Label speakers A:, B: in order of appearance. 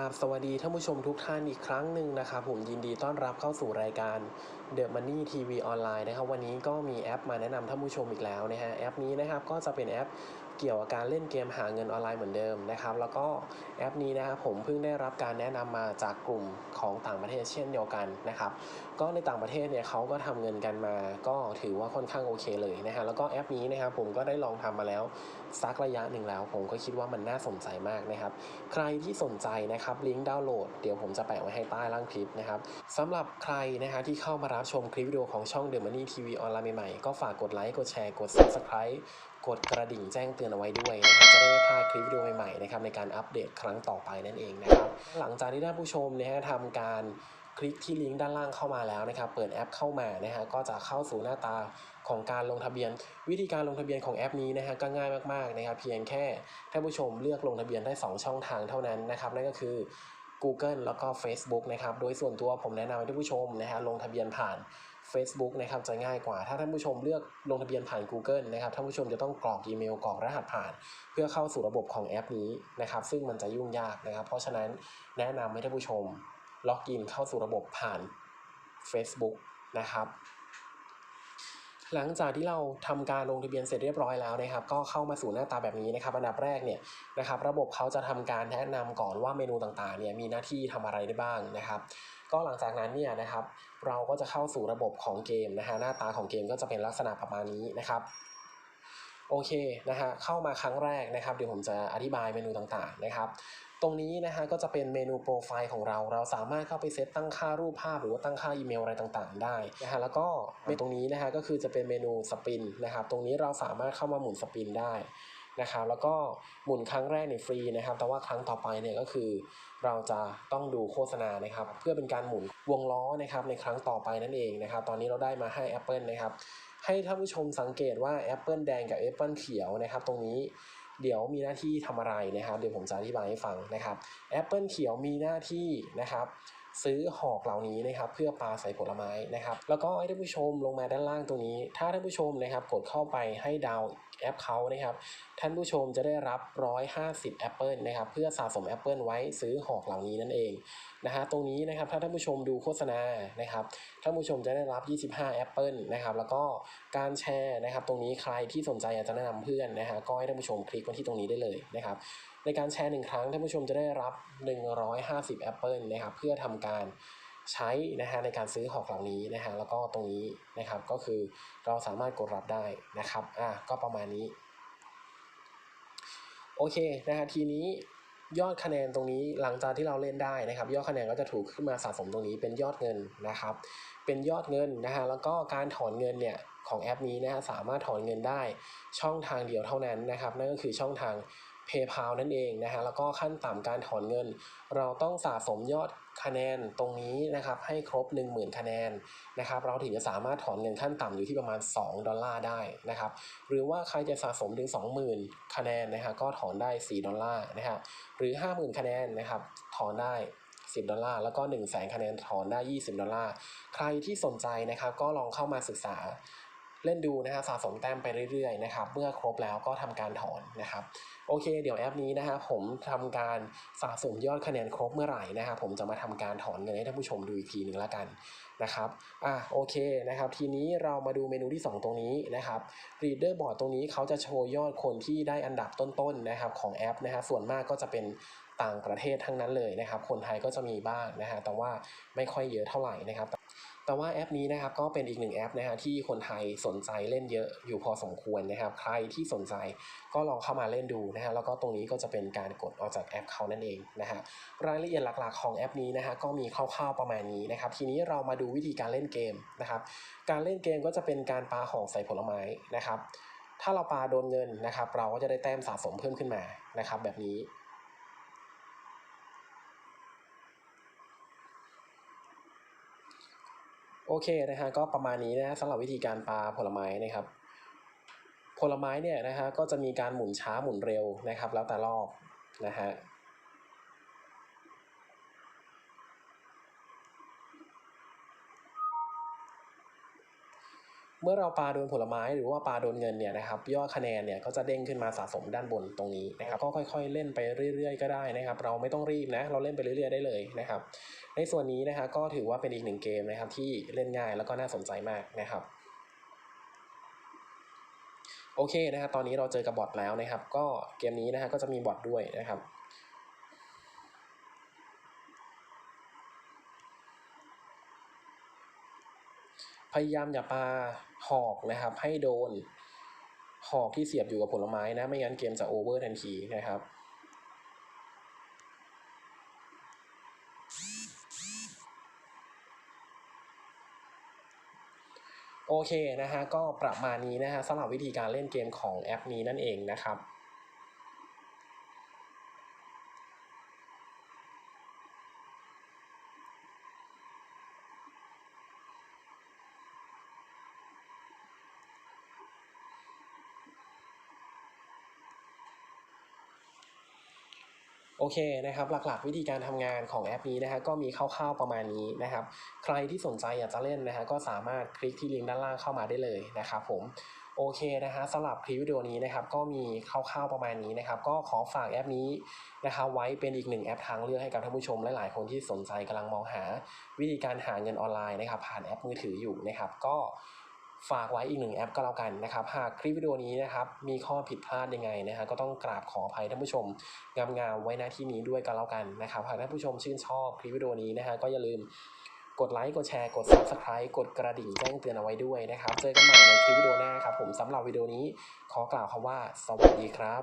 A: ราบสวัสดีท่านผู้ชมทุกท่านอีกครั้งหนึ่งนะครับผมยินดีต้อนรับเข้าสู่รายการ The Money TV ออนไลน์นะครับวันนี้ก็มีแอปมาแนะนำท่านผู้ชมอีกแล้วนะฮะแอปนี้นะครับก็จะเป็นแอปเกี่ยวกับการเล่นเกมหาเงินออนไลน์เหมือนเดิมนะครับแล้วก็แอปนี้นะครับผมเพิ่งได้รับการแนะนำมาจากกลุ่มของต่างประเทศเช่นเดียวกันนะครับก็ในต่างประเทศเนี่ยเขาก็ทำเงินกันมา ก็ถือว่าค่อนข้างโอเคเลยนะฮะแล้วก็แอปนี้นะครับผมก็ได้ลองทำมาแล้ว สักระยะหนึ่งแล้ว ผมก็คิดว่ามันน่าสนใจมากนะครับ ใครที่สนใจนะครับลิงก์ดาวน์โหลดเดี๋ยวผมจะแปะไว้ให้ใต้ล่างคลิปนะครับสำหรับใครนะฮะที่เข้ามารับชมคลิปวิดีโอของช่อง The Money TV ออนไลน์ใหม่ๆก็ฝากกดไลค์กดแชร์กด Subscribe กดกระดิ่งแจ้งเตือนเอาไว้ด้วยนะครับจะได้ไม่พลาดคลิปวิดีโอใหม่ๆนะครับในการอัปเดตครั้งต่อไปนั่นเองนะครับหลังจากที่ท่านผู้ชมนะฮะทำการ ลิกที่ลิงก์ด้านล่างเข้ามาแล้วนะครับ เปิดแอปเข้ามานะฮะก็จะเข้าสู่หน้าตาของการลงทะเบียน วิธีการลงทะเบียนของแอปนี้นะฮะก็ง่ายมากๆนะครับเพียงแค่ท่านผู้ชมเลือกลงทะเบียนได้ 2 ช่องทางเท่านั้นนะครับนั่นก็คือ Google แล้วก็ Facebook นะครับ โดยส่วนตัวผมแนะนำให้ท่านผู้ชมนะฮะลงทะเบียนผ่าน Facebook นะครับจะง่ายกว่า ถ้าท่านผู้ชมเลือกลงทะเบียนผ่าน Google นะครับท่านผู้ชมจะต้องกรอกอีเมลกรอกรหัสผ่าน เพื่อเข้าสู่ระบบของแอปนี้นะครับ ซึ่งมันจะยุ่งยากนะครับ เพราะฉะนั้นแนะนำให้ท่านผู้ชม ล็อกอินเข้าสู่ระบบผ่าน Facebook นะครับ หลังจากที่เราทำการลงทะเบียนเสร็จเรียบร้อยแล้วนะครับ ก็เข้ามาสู่หน้าตาแบบนี้นะครับ อันดับแรกเนี่ยนะครับ ระบบเขาจะทำการแนะนำก่อนว่าเมนูต่างๆเนี่ยมีหน้าที่ทำอะไรได้บ้างนะครับก็หลังจากนั้นเนี่ยนะครับ เราก็จะเข้าสู่ระบบของเกมนะฮะหน้าตาของเกมก็จะเป็นลักษณะประมาณนี้นะครับโอเคนะฮะเข้ามาครั้งแรกนะครับเดี๋ยวผมจะอธิบายเมนูต่างๆนะครับ ตรงนี้นะฮะก็จะเป็นเมนูโปรไฟล์ของเรา เราสามารถเข้าไปเซตตั้งค่ารูปภาพหรือว่าตั้งค่าอีเมลอะไรต่างๆ ได้นะฮะแล้วก็เมนูตรงนี้นะฮะก็คือจะเป็นเมนูสปินนะครับตรงนี้เราสามารถเข้ามาหมุนสปินได้นะครับแล้วก็หมุนครั้งแรกในฟรีนะครับ แต่ว่าครั้งต่อไปเนี่ยก็คือ เราจะต้องดูโฆษณานะครับ เพื่อเป็นการหมุนวงล้อนะครับในครั้งต่อไปนั่นเองนะครับ ตอนนี้เราได้มาให้ Apple นะครับ ให้ท่านผู้ชมสังเกตว่าแอปเปิลแดงกับแอปเปิลเขียวนะครับ ตรงนี้ เดี๋ยวมีหน้าที่ทำอะไรนะครับ เดี๋ยวผมจะอธิบายให้ฟังนะครับแอปเปิลเขียวมีหน้าที่นะครับ ซื้อหอกเหล่านี้นะครับเพื่อปลาใส่ผลไม้นะครับแล้วก็ให้ท่านผู้ชมลงมาด้านล่างตรงนี้ ถ้าท่านผู้ชมนะครับกดเข้าไปให้ดาวแอปเขานะครับท่านผู้ชมจะได้รับ 150แอปเปิลนะครับเพื่อสะสมแอปเปิลไว้ซื้อหอกเหล่านี้นั่นเองนะฮะตรงนี้นะครับถ้าท่านผู้ชมดูโฆษณานะครับท่านผู้ชมจะได้รับ 25แอปเปิลนะครับแล้วก็การแชร์นะครับตรงนี้ใครที่สนใจอยากจะแนะนำเพื่อนนะฮะก็ให้ท่านผู้ชมคลิกมาที่ตรงนี้ได้เลยนะครับ ในการแชร์หนึ่งครั้งท่านผู้ชมจะได้รับ 150แอปเปิลนะครับเพื่อทำการใช้นะฮะในการซื้อหอกเหล่านี้นะฮะแล้วก็ตรงนี้นะครับก็คือเราสามารถกดรับได้นะครับอะก็ประมาณนี้ โอเคนะฮะทีนี้ยอดคะแนนตรงนี้หลังจากที่เราเล่นได้นะครับ ยอดคะแนนก็จะถูกขึ้นมาสะสมตรงนี้เป็นยอดเงินนะครับ เป็นยอดเงินนะฮะแล้วก็การถอนเงินเนี่ยของแอปนี้นะฮะสามารถถอนเงินได้ช่องทางเดียวเท่านั้นนะครับ นั่นก็คือช่องทาง PayPal นั่นเองนะฮะแล้วก็ขั้นต่ำการถอนเงิน เราต้องสะสมยอดคะแนนตรงนี้นะครับให้ครบ 10,000 คะแนนนะครับเราถึงจะสามารถถอนเงินขั้นต่ำอยู่ที่ประมาณ 2 ดอลลาร์ได้นะครับหรือว่าใครจะสะสมถึง 20,000 คะแนนนะฮะก็ถอนได้ 4 ดอลลาร์นะฮะหรือ 50,000 คะแนนนะครับถอนได้10 ดอลลาร์แล้วก็1 0 0 0 0แสนคะแนนถอนได้ 20 ดอลลาร์ ใครที่สนใจนะครับก็ลองเข้ามาศึกษา เล่นดูนะฮะสะสมแต้มไปเรื่อยๆนะครับเมื่อครบแล้วก็ทำการถอนนะครับโอเค เดี๋ยวแอปนี้นะฮะผมทำการสะสมยอดคะแนนครบเมื่อไหร่นะฮะผมจะมาทำการถอนเงินให้ท่านผู้ชมดูอีกทีหนึ่งล้วกันนะครับอะโอเคนะครับทีนี้เรามาดูเมนูที่ 2 ตรงนี้นะครับ Reader Board ตรงนี้เขาจะโชว์ยอดคนที่ได้อันดับต้นๆนะครับของแอปนะฮะส่วนมากก็จะเป็นต่างประเทศทั้งนั้นเลยนะครับ คนไทยก็จะมีบ้างนะฮะแต่ว่าไม่ค่อยเยอะเท่าไหร่นะครับ แต่ว่าแอปนี้นะครับก็เป็นอีกหนึ่งแอปนะฮะที่คนไทยสนใจเล่นเยอะอยู่พอสมควรนะครับ ใครที่สนใจก็ลองเข้ามาเล่นดูนะฮะแล้วก็ตรงนี้ก็จะเป็นการกดออกจากแอปเขานั่นเองนะฮะรายละเอียดหลักๆของแอปนี้นะฮะก็มีคร่าวๆประมาณนี้นะครับทีนี้เรามาดูวิธีการเล่นเกมนะครับการเล่นเกมก็จะเป็นการปาของใส่ผลไม้นะครับถ้าเราปาโดนเงินนะครับ เราก็จะได้แต้มสะสมเพิ่มขึ้นมานะครับ แบบนี้ โอเคนะฮะก็ประมาณนี้นะสำหรับวิธีการปาผลไม้นะครับ ผลไม้เนี่ยนะฮะก็จะมีการหมุนช้าหมุนเร็วนะครับ แล้วแต่รอบนะฮะ เมื่อเราปาโดนผลไม้หรือว่าปาโดนเงินเนี่ยนะครับยอดคะแนนเนี่ยก็จะเด้งขึ้นมาสะสมด้านบนตรงนี้นะครับก็ค่อยๆ เล่นไปเรื่อยๆ ก็ได้นะครับ เราไม่ต้องรีบนะเราเล่นไปเรื่อยๆได้เลยนะครับ ในส่วนนี้นะฮะก็ถือว่าเป็นอีกหนึ่งเกมนะครับที่เล่นง่ายแล้วก็น่าสนใจมากนะครับโอเคนะครับตอนนี้เราเจอกับบอทแล้วนะครับ ก็เกมนี้นะฮะก็จะมีบอทด้วยนะครับ พยายามอย่าปาหอกนะครับ ให้โดนหอกที่เสียบอยู่กับผลไม้นะ ไม่งั้นเกมจะโอเวอร์ทันทีนะครับโอเคนะฮะก็ประมาณนี้นะฮะสำหรับวิธีการเล่นเกมของแอปนี้นั่นเองนะครับ โอเคนะครับหลักๆ วิธีการทำงานของแอปนี้นะฮะก็มีคร่าวๆประมาณนี้นะครับ ใครที่สนใจอยากจะเล่นนะฮะก็สามารถคลิกที่ลิงก์ด้านล่างเข้ามาได้เลยนะครับผมโอเคนะฮะสำหรับคลิปวิดีโอนี้นะครับก็มีคร่าวๆประมาณนี้นะครับ ก็ขอฝากแอปนี้นะครับไว้เป็นอีกหนึ่งแอปทางเลือกให้กับท่านผู้ชมหลายๆคนที่สนใจกำลังมองหา วิธีการหาเงินออนไลน์นะครับ ผ่านแอปมือถืออยู่นะครับ ก็ ฝากไว้อีกหนึ่งแอปก็แล้วกันนะครับ หากคลิปวิดีโอนี้นะครับมีข้อผิดพลาดยังไงนะฮะก็ต้องกราบขออภัยท่านผู้ชมงามๆไว้หน้าที่นี้ด้วยก็แล้วกันนะครับหากท่านผู้ชมชื่นชอบคลิปวิดีโอนี้นะฮะก็อย่าลืมกดไลค์กดแชร์กด subscribe กดกระดิ่งแจ้งเตือนเอาไว้ด้วยนะครับ เจอกันใหม่ในคลิปวิดีโอหน้าครับผมสำหรับวิดีโอนี้ขอกล่าวคำว่า สวัสดีครับ